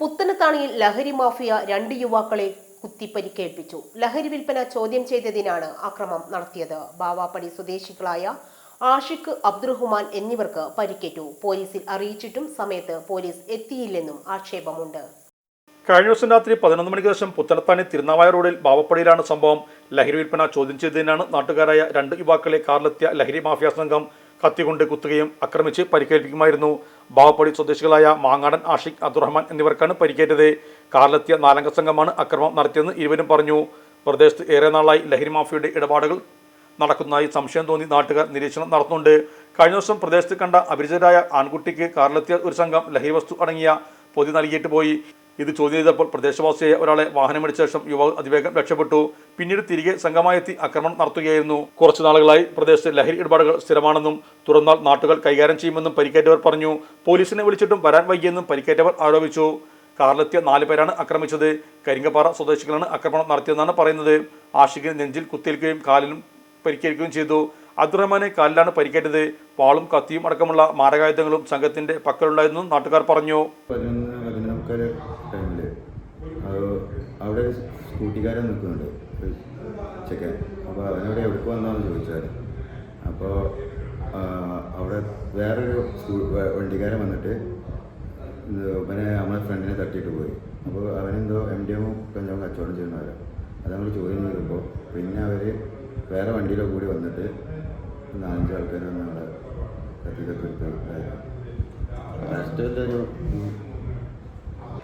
പുത്തനത്താണിയിൽ ലഹരി മാഫിയ രണ്ട് യുവാക്കളെ കുത്തിപ്പരിക്കേൽപ്പിച്ചു. ലഹരി വിൽപ്പന ചോദ്യം ചെയ്തതിനാണ് അക്രമം നടത്തിയത്. ബാവാപ്പടി സ്വദേശികളായ ആഷിഖ് അബ്ദുറഹ്മാൻ എന്നിവർക്ക് പരിക്കേറ്റു. പോലീസിൽ അറിയിച്ചിട്ടും സമയത്ത് പോലീസ് എത്തിയില്ലെന്നും ആക്ഷേപമുണ്ട്. കഴിഞ്ഞ ദിവസം രാത്രി പതിനൊന്ന് മണിക്ക് ശേഷം പുത്തനത്താണി തിരുനാവായ റോഡിൽ ബാവപ്പടിയിലാണ് സംഭവം. ലഹരി വിൽപ്പന ചോദ്യം ചെയ്തതിനാണ് നാട്ടുകാരായ രണ്ട് യുവാക്കളെ കാറിലെത്തിയ ലഹരി മാഫിയ സംഘം കത്തികൊണ്ട് കുത്തുകയും ആക്രമിച്ച് പരിക്കേൽപ്പിക്കുമായിരുന്നു. ബാവപ്പടി സ്വദേശികളായ മാങ്ങാടൻ ആഷിഖ് അബ്ദുറഹ്മാൻ എന്നിവർക്കാണ് പരിക്കേറ്റത്. കാറിലെത്തിയ നാലംഗ സംഘമാണ് അക്രമം നടത്തിയെന്ന് ഇരുവരും പറഞ്ഞു. പ്രദേശത്ത് ഏറെ നാളായി ലഹരി മാഫിയുടെ ഇടപാടുകൾ നടക്കുന്നതായി സംശയം തോന്നി നാട്ടുകാർ നിരീക്ഷണം നടത്തുന്നുണ്ട്. കഴിഞ്ഞ ദിവസം പ്രദേശത്ത് കണ്ട അപരിചിതരായ ആൺകുട്ടിക്ക് കാറിലെത്തിയ ഒരു സംഘം ലഹരി വസ്തു അടങ്ങിയ പൊതി നൽകിയിട്ട് പോയി. ഇത് ചോദ്യം ചെയ്തപ്പോൾ പ്രദേശവാസിയായ ഒരാളെ വാഹനമിടിച്ച ശേഷം യുവാവ് അതിവേഗം രക്ഷപ്പെട്ടു. പിന്നീട് തിരികെ സംഘമായെത്തി ആക്രമണം നടത്തുകയായിരുന്നു. കുറച്ചു നാളുകളായി പ്രദേശത്ത് ലഹരി ഇടപാടുകൾ സ്ഥിരമാണെന്നും തുറന്നാൽ നാട്ടുകൾ കൈകാര്യം ചെയ്യുമെന്നും പരിക്കേറ്റവർ പറഞ്ഞു. പോലീസിനെ വിളിച്ചിട്ടും വരാൻ വൈകിയെന്നും പരിക്കേറ്റവർ ആരോപിച്ചു. കാറിലെത്തിയ നാല് പേരാണ് ആക്രമിച്ചത്. കരിങ്കപ്പാറ സ്വദേശികളാണ് ആക്രമണം നടത്തിയതെന്നാണ് പറയുന്നത്. ആഷിഖിന് നെഞ്ചിൽ കുത്തിയേൽക്കുകയും കാലിലും പരിക്കേൽക്കുകയും ചെയ്തു. അബ്ദുറഹ്മാനെ കാലിലാണ് പരിക്കേറ്റത്. വാളും കത്തിയും അടക്കമുള്ള മാരകായുധങ്ങളും സംഘത്തിന്റെ പക്കലുണ്ടായിരുന്നു നാട്ടുകാർ പറഞ്ഞു. ടൈമിൽ. ടൈമിൽ അവിടെ സ്കൂട്ടിക്കാരൻ നിൽക്കുന്നുണ്ട് ചെക്കൻ. അപ്പോൾ അവനോട് എവിടെ വന്നാന്ന് ചോദിച്ചാൽ അപ്പോൾ അവിടെ വേറൊരു സ്കൂ വണ്ടിക്കാരൻ വന്നിട്ട് പിന്നെ നമ്മളെ ഫ്രണ്ടിനെ തട്ടിയിട്ട് പോയി. അപ്പോൾ അവനെന്തോ എം ഡി എമ്മും കഞ്ചാവും കച്ചവടം ചെയ്യുന്നവരാണ് അത് നമ്മൾ ചോദ്യം ചെയ്തപ്പോൾ പിന്നെ അവർ വേറെ വണ്ടിയിലോ കൂടി വന്നിട്ട് നാലഞ്ച് ആൾക്കാരാണ് നമ്മളെ കത്തിയിലൊക്കെ എടുത്ത് ലാസ്റ്റ് ഒരു